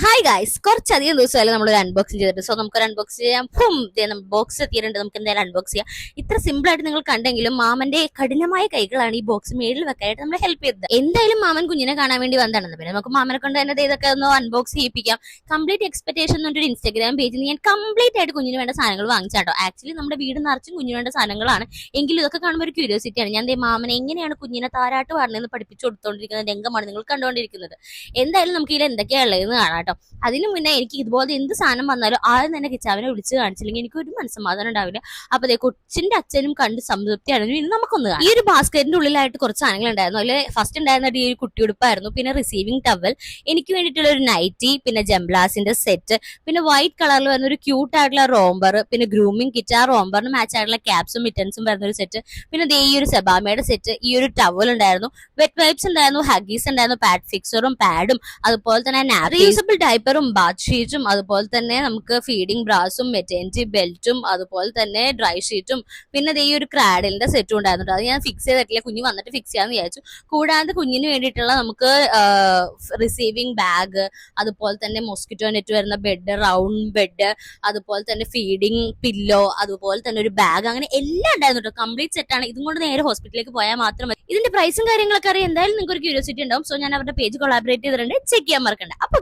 Hi guys കുറച്ചധികം ദിവസമായാലും നമ്മൾ ഒരു അൺബോക്സിംഗ് ചെയ്തിട്ട്. സോ നമുക്ക് ഒരു അൺബോക്സ് ചെയ്യാം. ഹും ബോക്സ് എത്തിയിട്ടുണ്ട്. നമുക്ക് എന്തായാലും അൺബോക്സ് ചെയ്യാം. ഇത്ര സിമ്പിൾ ആയിട്ട് നിങ്ങൾ കണ്ടെങ്കിലും മാമന്റെ കഠിനമായ കൈകളാണ് ഈ ബോക്സ് മേളിൽ വെക്കാനായിട്ട് നമ്മൾ ഹെൽപ്പ് ചെയ്തത്. എന്തായാലും മാമൻ കുഞ്ഞിനെ കാണാൻ വേണ്ടി വന്നതാണ്. പിന്നെ നമുക്ക് മാമനെ കൊണ്ട് തന്നെ ഇതൊക്കെ ഒന്ന് അൺബോക്സ് ചെയ്യിപ്പിക്കാം. കംപ്ലീറ്റ് എക്സ്പെക്ടേഷൻ എന്നൊരു ഇൻസ്റ്റാഗ്രാം പേജിൽ ഞാൻ കംപ്ലീറ്റ് ആയിട്ട് കുഞ്ഞിന് വേണ്ട സാധനങ്ങൾ വാങ്ങിച്ചാട്ടോ. ആക്ച്വലി നമ്മുടെ വീട് നിറച്ചും കുഞ്ഞിന് വേണ്ട സാധനങ്ങളാണ്. എങ്കിലും ഇതൊക്കെ കാണുമ്പോൾ ഒരു ക്യൂരിയോസിറ്റിയാണ് ഞാൻ ദേ മാമനെ എങ്ങനെയാണ് കുഞ്ഞിനെ താരാട്ട് പാടുന്നതെന്ന് പഠിപ്പിച്ചു കൊടുത്തുകൊണ്ടിരിക്കുന്ന രംഗമാണ് നിങ്ങൾ കണ്ടുകൊണ്ടിരിക്കുന്നത്. എന്തായാലും നമുക്ക് ഇതിൽ എന്തൊക്കെയാണ് ഉള്ളതെന്ന് കാണാം കേട്ടോ. അതിന് മുന്നേ എനിക്ക് ഇതുപോലെ എന്ത് സാധനം വന്നാലും ആദ്യം തന്നെ കിച്ചാവിനെ വിളിച്ച് കാണിച്ചില്ലെങ്കിൽ എനിക്ക് ഒരു മനസ്സമാധാനം ഉണ്ടാവില്ല. അപ്പൊ അതെ കൊച്ചിന്റെ അച്ഛനും കണ്ട് സംതൃപ്തിയാണ് ഇനി നമുക്കൊന്ന്. ഈ ഒരു ബാസ്ക്കറ്റിന്റെ ഉള്ളിലായിട്ട് കുറച്ച് സാധനങ്ങൾ ഉണ്ടായിരുന്നു. അതിൽ ഫസ്റ്റ് ഉണ്ടായിരുന്ന ഈ ഒരു കുട്ടിയുടുപ്പായിരുന്നു പിന്നെ റിസീവിംഗ് ടവൽ എനിക്ക് വേണ്ടിയിട്ടുള്ള ഒരു നൈറ്റി പിന്നെ ജംബ്ലാസിന്റെ സെറ്റ് പിന്നെ വൈറ്റ് കളറിൽ വരുന്ന ഒരു ക്യൂട്ട് ആയിട്ടുള്ള റോംബർ പിന്നെ ഗ്രൂമിംഗ് കിറ്റ് ആ റോംബറിന് മാച്ച് ആയിട്ടുള്ള ക്യാപ്സും മിറ്റൻസും വരുന്ന ഒരു സെറ്റ് പിന്നെ ദേ ഈ ഒരു സെബാമയുടെ സെറ്റ് ഈ ഒരു ടവൽ ഉണ്ടായിരുന്നു. വെറ്റ് വൈപ്സ് ഉണ്ടായിരുന്നു ഹഗീസ് ഉണ്ടായിരുന്നു പാഡ് ഫിക്സറും പാഡും അതുപോലെ തന്നെ റീയൂസബിൾ ഡൈപ്പറും ബാത്ത് ഷീറ്റും അതുപോലെ തന്നെ നമുക്ക് ഫീഡിംഗ് ബ്രാസും മെറ്റേണിറ്റി ബെൽറ്റും അതുപോലെ തന്നെ ഡ്രൈ ഷീറ്റും പിന്നെ ഈ ഒരു ക്രാഡിലിന്റെ സെറ്റും ഉണ്ടായിരുന്നു അത് ഞാൻ ഫിക്സ് ചെയ്തിട്ടില്ല. കുഞ്ഞ് വന്നിട്ട് ഫിക്സ് ചെയ്യാന്ന് വിചാരിച്ചു. കൂടാതെ കുഞ്ഞിന് വേണ്ടിയിട്ടുള്ള നമുക്ക് റിസീവിംഗ് ബാഗ് അതുപോലെ തന്നെ മോസ്കിറ്റോ നെറ്റ് വരുന്ന ബെഡ് റൗണ്ട് ബെഡ് അതുപോലെ തന്നെ ഫീഡിംഗ് പില്ലോ അതുപോലെ തന്നെ ഒരു ബാഗ് അങ്ങനെ എല്ലാം ഉണ്ടായിരുന്നു കേട്ടോ കംപ്ലീറ്റ് സെറ്റാണ് ഇതും കൊണ്ട് നേരെ ഹോസ്പിറ്റലിലേക്ക് പോയാൽ മാത്രം മതി. ഇതിന്റെ പ്രൈസും കാര്യങ്ങളൊക്കെ അറിയാം. എന്തായാലും നിങ്ങൾക്ക് ഒരു ക്യൂരിയോസിറ്റി ഉണ്ടാവും. സോ ഞാൻ അവരുടെ പേജ് കൊളാബറേറ്റ് ചെയ്തിട്ടുണ്ട്. ചെക്ക് ചെയ്യാൻ മറക്കണ്ട. അപ്പൊ